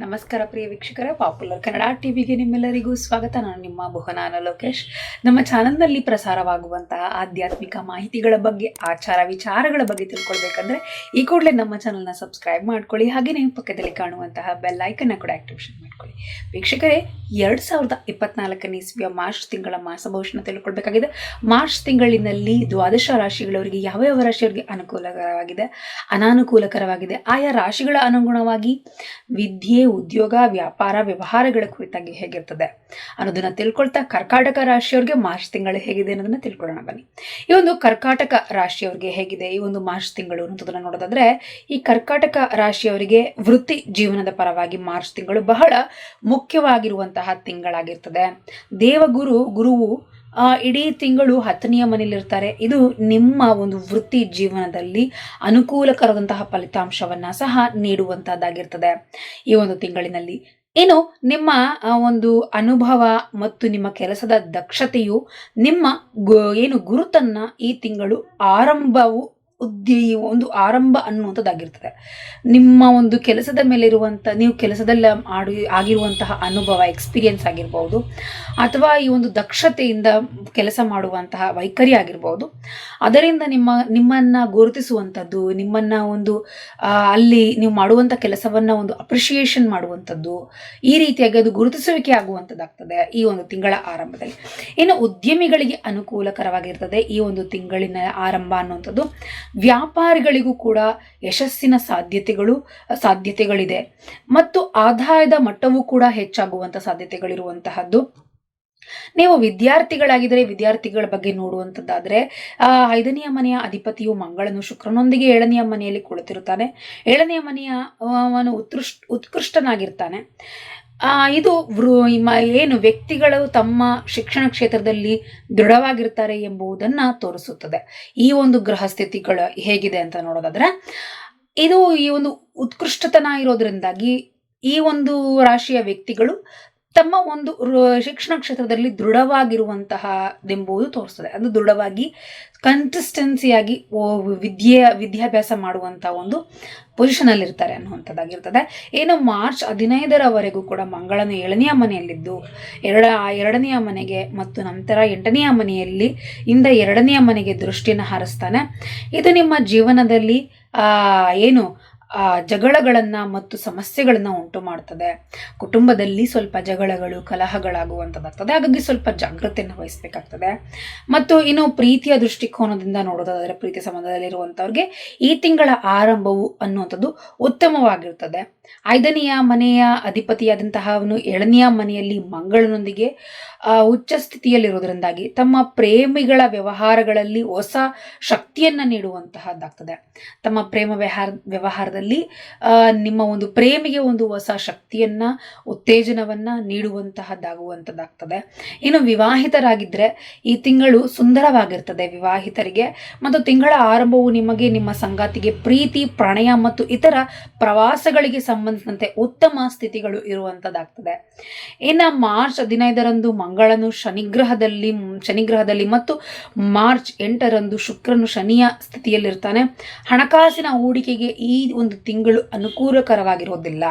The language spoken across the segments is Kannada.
ನಮಸ್ಕಾರ ಪ್ರಿಯ ವೀಕ್ಷಕರ ಪಾಪ್ಯುಲರ್ ಕನ್ನಡ ಟಿವಿಗೆ ನಿಮ್ಮೆಲ್ಲರಿಗೂ ಸ್ವಾಗತ. ನಾನು ನಿಮ್ಮ ಬಹುನಾನ ಲೋಕೇಶ್. ನಮ್ಮ ಚಾನಲ್ನಲ್ಲಿ ಪ್ರಸಾರವಾಗುವಂತಹ ಆಧ್ಯಾತ್ಮಿಕ ಮಾಹಿತಿಗಳ ಬಗ್ಗೆ, ಆಚಾರ ವಿಚಾರಗಳ ಬಗ್ಗೆ ತಿಳ್ಕೊಳ್ಬೇಕಂದ್ರೆ, ಈ ಕೂಡಲೇ ನಮ್ಮ ಚಾನಲ್ನ ಸಬ್ಸ್ಕ್ರೈಬ್ ಮಾಡ್ಕೊಳ್ಳಿ ಹಾಗೆಯೇ ಪಕ್ಕದಲ್ಲಿ ಕಾಣುವಂತಹ ಬೆಲ್ ಐಕನ್ನ ಕೂಡ ಆಕ್ಟಿವೇಶನ್ ಮಾಡ್ಕೊಳ್ಳಿ. ವೀಕ್ಷಕರೇ, ಎರಡು ಸಾವಿರದ ಇಪ್ಪತ್ನಾಲ್ಕನೇ ಇಸ್ವಿಯ ಮಾರ್ಚ್ ತಿಂಗಳ ಮಾಸ ಭವಿಷ್ಯನ ತಿಳ್ಕೊಳ್ಬೇಕಾಗಿದೆ. ಮಾರ್ಚ್ ತಿಂಗಳಿನಲ್ಲಿ ದ್ವಾದಶ ರಾಶಿಗಳವರಿಗೆ ಯಾವ ಯಾವ ರಾಶಿಯವರಿಗೆ ಅನುಕೂಲಕರವಾಗಿದೆ? ಅನಾನುಕೂಲಕರವಾಗಿದೆ. ಆಯಾ ರಾಶಿಗಳ ಅನುಗುಣವಾಗಿ ವಿದ್ಯೆ ಉದ್ಯೋಗ, ವ್ಯಾಪಾರ, ವ್ಯವಹಾರಗಳ ಕುರಿತಾಗಿ ಹೇಗಿರ್ತದೆ ಅನ್ನೋದನ್ನ ತಿಳ್ಕೊಳ್ತಾ ಕರ್ಕಾಟಕ ರಾಶಿಯವ್ರಿಗೆ ಮಾರ್ಚ್ ತಿಂಗಳು ಹೇಗಿದೆ ಅನ್ನೋದನ್ನ ತಿಳ್ಕೊಳ್ಳೋಣ ಬನ್ನಿ. ಈ ಒಂದು ಕರ್ಕಾಟಕ ರಾಶಿಯವ್ರಿಗೆ ಹೇಗಿದೆ, ಈ ಒಂದು ಮಾರ್ಚ್ ತಿಂಗಳು ಅನ್ನೋದನ್ನ ನೋಡೋದಾದ್ರೆ, ಈ ಕರ್ಕಾಟಕ ರಾಶಿಯವರಿಗೆ ವೃತ್ತಿ ಜೀವನದ ಪರವಾಗಿ ಮಾರ್ಚ್ ತಿಂಗಳು ಬಹಳ ಮುಖ್ಯವಾಗಿರುವಂತಹ ತಿಂಗಳಾಗಿರ್ತದೆ. ದೇವಗುರು, ಗುರುವು ಇಡೀ ತಿಂಗಳು ಹತ್ತನೆಯ ಮನೆಯಲ್ಲಿರ್ತಾರೆ. ಇದು ನಿಮ್ಮ ಒಂದು ವೃತ್ತಿ ಜೀವನದಲ್ಲಿ ಅನುಕೂಲಕರದಂತಹ ಫಲಿತಾಂಶವನ್ನು ಸಹ ನೀಡುವಂತಹದ್ದಾಗಿರ್ತದೆ ಈ ಒಂದು ತಿಂಗಳಿನಲ್ಲಿ. ಇನ್ನು ನಿಮ್ಮ ಒಂದು ಅನುಭವ ಮತ್ತು ನಿಮ್ಮ ಕೆಲಸದ ದಕ್ಷತೆಯು ನಿಮ್ಮ ಏನು ಗುರುತನ್ನು ಈ ತಿಂಗಳು ಆರಂಭವು ಉದ್ದಿ ಒಂದು ಆರಂಭ ಅನ್ನುವಂಥದ್ದಾಗಿರ್ತದೆ. ನಿಮ್ಮ ಒಂದು ಕೆಲಸದ ಮೇಲೆ ಇರುವಂಥ ನೀವು ಕೆಲಸದಲ್ಲಿ ಆಡಿ, ಆಗಿರುವಂತಹ ಅನುಭವ ಎಕ್ಸ್ಪೀರಿಯನ್ಸ್ ಆಗಿರ್ಬೋದು, ಅಥವಾ ಈ ಒಂದು ದಕ್ಷತೆಯಿಂದ ಕೆಲಸ ಮಾಡುವಂತಹ ವೈಖರಿ ಆಗಿರ್ಬೋದು, ಅದರಿಂದ ನಿಮ್ಮ, ನಿಮ್ಮನ್ನು ಗುರುತಿಸುವಂಥದ್ದು, ನಿಮ್ಮನ್ನು ಒಂದು ಅಲ್ಲಿ ನೀವು ಮಾಡುವಂಥ ಕೆಲಸವನ್ನು ಒಂದು ಅಪ್ರಿಷಿಯೇಷನ್ ಮಾಡುವಂಥದ್ದು, ಈ ರೀತಿಯಾಗಿ ಅದು ಗುರುತಿಸುವಿಕೆ ಆಗುವಂಥದ್ದಾಗ್ತದೆ ಈ ಒಂದು ತಿಂಗಳ ಆರಂಭದಲ್ಲಿ. ಇನ್ನು ಉದ್ಯಮಿಗಳಿಗೆ ಅನುಕೂಲಕರವಾಗಿರ್ತದೆ ಈ ಒಂದು ತಿಂಗಳಿನ ಆರಂಭ ಅನ್ನುವಂಥದ್ದು. ವ್ಯಾಪಾರಿಗಳಿಗೂ ಕೂಡ ಯಶಸ್ಸಿನ ಸಾಧ್ಯತೆಗಳು, ಸಾಧ್ಯತೆಗಳಿದೆ. ಮತ್ತು ಆದಾಯದ ಮಟ್ಟವೂ ಕೂಡ ಹೆಚ್ಚಾಗುವಂಥ ಸಾಧ್ಯತೆಗಳಿರುವಂತಹದ್ದು. ನೀವು ವಿದ್ಯಾರ್ಥಿಗಳಾಗಿದ್ದರೆ, ವಿದ್ಯಾರ್ಥಿಗಳ ಬಗ್ಗೆ ನೋಡುವಂಥದ್ದಾದರೆ ಐದನೆಯ ಮನೆಯ ಅಧಿಪತಿಯು ಮಂಗಳನು, ಶುಕ್ರನೊಂದಿಗೆ ಏಳನೆಯ ಮನೆಯಲ್ಲಿ ಕುಳಿತಿರುತ್ತಾನೆ. ಏಳನೆಯ ಮನೆಯ ಅವನು ಉತ್ಕೃಷ್ಟ ಉತ್ಕೃಷ್ಟನಾಗಿರ್ತಾನೆ. ಇದು ಏನು ವ್ಯಕ್ತಿಗಳು ತಮ್ಮ ಶಿಕ್ಷಣ ಕ್ಷೇತ್ರದಲ್ಲಿ ದೃಢವಾಗಿರ್ತಾರೆ ಎಂಬುದನ್ನ ತೋರಿಸುತ್ತದೆ. ಈ ಒಂದು ಗ್ರಹ ಸ್ಥಿತಿಗಳು ಹೇಗಿದೆ ಅಂತ ನೋಡೋದಾದ್ರೆ, ಇದು ಈ ಒಂದು ಉತ್ಕೃಷ್ಟತನ ಇರೋದ್ರಿಂದಾಗಿ ಈ ಒಂದು ರಾಶಿಯ ವ್ಯಕ್ತಿಗಳು ತಮ್ಮ ಒಂದು ಶಿಕ್ಷಣ ಕ್ಷೇತ್ರದಲ್ಲಿ ದೃಢವಾಗಿರುವಂತಹದೆಂಬುದು ತೋರಿಸ್ತದೆ. ಅದು ದೃಢವಾಗಿ ಕನ್ಸಿಸ್ಟೆನ್ಸಿಯಾಗಿ ವಿದ್ಯೆಯ ವಿದ್ಯಾಭ್ಯಾಸ ಮಾಡುವಂಥ ಒಂದು ಪೊಸಿಷನಲ್ಲಿ ಇರ್ತಾರೆ ಅನ್ನುವಂಥದ್ದಾಗಿರ್ತದೆ. ಏನು ಮಾರ್ಚ್ ಹದಿನೈದರವರೆಗೂ ಕೂಡ ಮಂಗಳನ ಏಳನೆಯ ಮನೆಯಲ್ಲಿದ್ದು, ಎರಡ, ಎರಡನೆಯ ಮನೆಗೆ ಮತ್ತು ನಂತರ ಎಂಟನೆಯ ಮನೆಯಲ್ಲಿ, ಇಂದ ಎರಡನೆಯ ಮನೆಗೆ ದೃಷ್ಟಿಯನ್ನು ಹಾರಿಸ್ತಾನೆ. ಇದು ನಿಮ್ಮ ಜೀವನದಲ್ಲಿ ಏನು ಜಗಳಗಳನ್ನ ಮತ್ತು ಸಮಸ್ಯೆಗಳನ್ನು ಉಂಟು ಮಾಡ್ತದೆ. ಕುಟುಂಬದಲ್ಲಿ ಸ್ವಲ್ಪ ಜಗಳಗಳು ಕಲಹಗಳಾಗುವಂಥದ್ದಾಗ್ತದೆ ಹಾಗಾಗಿ ಸ್ವಲ್ಪ ಜಾಗ್ರತೆಯನ್ನು ವಹಿಸಬೇಕಾಗ್ತದೆ. ಮತ್ತು ಇನ್ನು ಪ್ರೀತಿಯ ದೃಷ್ಟಿಕೋನದಿಂದ ನೋಡೋದಾದರೆ ಪ್ರೀತಿ ಸಂಬಂಧದಲ್ಲಿರುವಂಥವ್ರಿಗೆ ಈ ತಿಂಗಳ ಆರಂಭವು ಅನ್ನುವಂಥದ್ದು ಉತ್ತಮವಾಗಿರ್ತದೆ. ಐದನೆಯ ಮನೆಯ ಅಧಿಪತಿಯಾದಂತಹ ಅವನು ಏಳನೆಯ ಮನೆಯಲ್ಲಿ ಮಂಗಳನೊಂದಿಗೆ ಉಚ್ಚ ಸ್ಥಿತಿಯಲ್ಲಿರುವುದರಿಂದಾಗಿ ತಮ್ಮ ಪ್ರೇಮಿಗಳ ವ್ಯವಹಾರಗಳಲ್ಲಿ ಹೊಸ ಶಕ್ತಿಯನ್ನು ನೀಡುವಂತಹದ್ದಾಗ್ತದೆ. ತಮ್ಮ ಪ್ರೇಮ ವ್ಯವಹಾರ, ವ್ಯವಹಾರದಲ್ಲಿ ನಿಮ್ಮ ಒಂದು ಪ್ರೇಮಿಗೆ ಒಂದು ಹೊಸ ಶಕ್ತಿಯನ್ನ, ಉತ್ತೇಜನವನ್ನ ನೀಡುವಂತಹದ್ದಾಗುವಂಥದ್ದಾಗ್ತದೆ ಇನ್ನು ವಿವಾಹಿತರಾಗಿದ್ದರೆ ಈ ತಿಂಗಳು ಸುಂದರವಾಗಿರ್ತದೆ ವಿವಾಹಿತರಿಗೆ. ಮತ್ತು ತಿಂಗಳ ಆರಂಭವು ನಿಮಗೆ ನಿಮ್ಮ ಸಂಗಾತಿಗೆ ಪ್ರೀತಿ, ಪ್ರಣಯ ಮತ್ತು ಇತರ ಪ್ರವಾಸಗಳಿಗೆ ಸಂಬಂಧಿಸಿದಂತೆ ಉತ್ತಮ ಸ್ಥಿತಿಗಳು ಇರುವಂತದ್ದಾಗ್ತದೆ. ಇನ್ನು ಮಾರ್ಚ್ ಹದಿನೈದರಂದು ಮಂಗಳನು ಶನಿಗ್ರಹದಲ್ಲಿ ಶನಿಗ್ರಹದಲ್ಲಿ ಮತ್ತು ಮಾರ್ಚ್ ಎಂಟರಂದು ಶುಕ್ರನು ಶನಿಯ ಸ್ಥಿತಿಯಲ್ಲಿರ್ತಾನೆ. ಹಣಕಾಸಿನ ಹೂಡಿಕೆಗೆ ಈ ಒಂದು ತಿಂಗಳು ಅನುಕೂಲಕರವಾಗಿರೋದಿಲ್ಲ.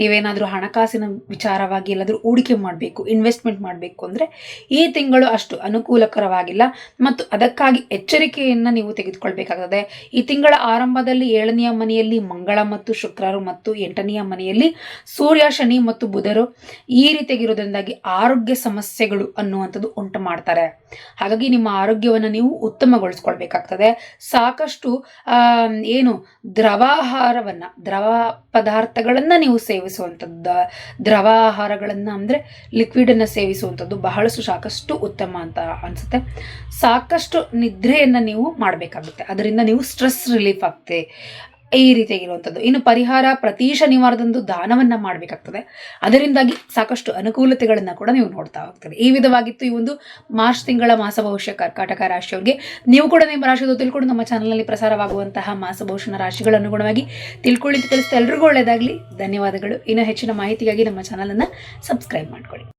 ನೀವೇನಾದರೂ ಹಣಕಾಸಿನ ವಿಚಾರವಾಗಿ ಎಲ್ಲಾದರೂ ಹೂಡಿಕೆ ಮಾಡಬೇಕು, ಇನ್ವೆಸ್ಟ್ಮೆಂಟ್ ಮಾಡಬೇಕು ಅಂದರೆ ಈ ತಿಂಗಳು ಅಷ್ಟು ಅನುಕೂಲಕರವಾಗಿಲ್ಲ ಮತ್ತು ಅದಕ್ಕಾಗಿ ಎಚ್ಚರಿಕೆಯನ್ನು ನೀವು ತೆಗೆದುಕೊಳ್ಬೇಕಾಗ್ತದೆ. ಈ ತಿಂಗಳ ಆರಂಭದಲ್ಲಿ ಏಳನೆಯ ಮನೆಯಲ್ಲಿ ಮಂಗಳ ಮತ್ತು ಶುಕ್ರರು ಮತ್ತು ಎಂಟನೆಯ ಮನೆಯಲ್ಲಿ ಸೂರ್ಯ, ಶನಿ ಮತ್ತು ಬುಧರು ಈ ರೀತಿಯಾಗಿರೋದ್ರಿಂದಾಗಿ ಆರೋಗ್ಯ ಸಮಸ್ಯೆಗಳು ಅನ್ನುವಂಥದ್ದು ಉಂಟು ಮಾಡ್ತಾರೆ. ಹಾಗಾಗಿ ನಿಮ್ಮ ಆರೋಗ್ಯವನ್ನು ನೀವು ಉತ್ತಮಗೊಳಿಸ್ಕೊಳ್ಬೇಕಾಗ್ತದೆ. ಸಾಕಷ್ಟು ಏನು ದ್ರವಾಹಾರವನ್ನು, ದ್ರವ ಪದಾರ್ಥಗಳನ್ನು ನೀವು ಸೇವಿಸುವಂಥದ್ದು, ದ್ರವ ಆಹಾರಗಳನ್ನು ಅಂದರೆ ಲಿಕ್ವಿಡನ್ನು ಸೇವಿಸುವಂಥದ್ದು ಬಹಳಷ್ಟು ಸಾಕಷ್ಟು ಉತ್ತಮ ಅಂತ ಅನಿಸುತ್ತೆ. ಸಾಕಷ್ಟು ನಿದ್ರೆಯನ್ನು ನೀವು ಮಾಡಬೇಕಾಗುತ್ತೆ. ಅದರಿಂದ ನೀವು ಸ್ಟ್ರೆಸ್ ರಿಲೀಫ್ ಆಗ್ತೆ. ಈ ರೀತಿಯಾಗಿರುವಂಥದ್ದು ಇನ್ನು ಪರಿಹಾರ ಪ್ರತಿ ಶನಿವಾರದಂದು ದಾನವನ್ನು ಮಾಡಬೇಕಾಗ್ತದೆ. ಅದರಿಂದಾಗಿ ಸಾಕಷ್ಟು ಅನುಕೂಲತೆಗಳನ್ನು ಕೂಡ ನೀವು ನೋಡ್ತಾ ಹೋಗ್ತೀರಿ. ಈ ವಿಧವಾಗಿತ್ತು ಈ ಒಂದು ಮಾರ್ಚ್ ತಿಂಗಳ ಮಾಸ ಭವಿಷ್ಯ ಕರ್ಕಾಟಕ ರಾಶಿಯವರಿಗೆ. ನೀವು ಕೂಡ ನಿಮ್ಮ ರಾಶಿದು ತಿಳ್ಕೊಂಡು ನಮ್ಮ ಚಾನಲ್ನಲ್ಲಿ ಪ್ರಸಾರವಾಗುವಂತಹ ಮಾಸ ಭವಿಷ್ಯನ ರಾಶಿಗಳ ಅನುಗುಣವಾಗಿ ತಿಳ್ಕೊಳ್ಳಿ ತಿಳಿಸ್ತಾ ಎಲ್ರಿಗೂ ಒಳ್ಳೆಯದಾಗಲಿ. ಧನ್ಯವಾದಗಳು. ಇನ್ನು ಹೆಚ್ಚಿನ ಮಾಹಿತಿಗಾಗಿ ನಮ್ಮ ಚಾನಲನ್ನು ಸಬ್ಸ್ಕ್ರೈಬ್ ಮಾಡ್ಕೊಳ್ಳಿ.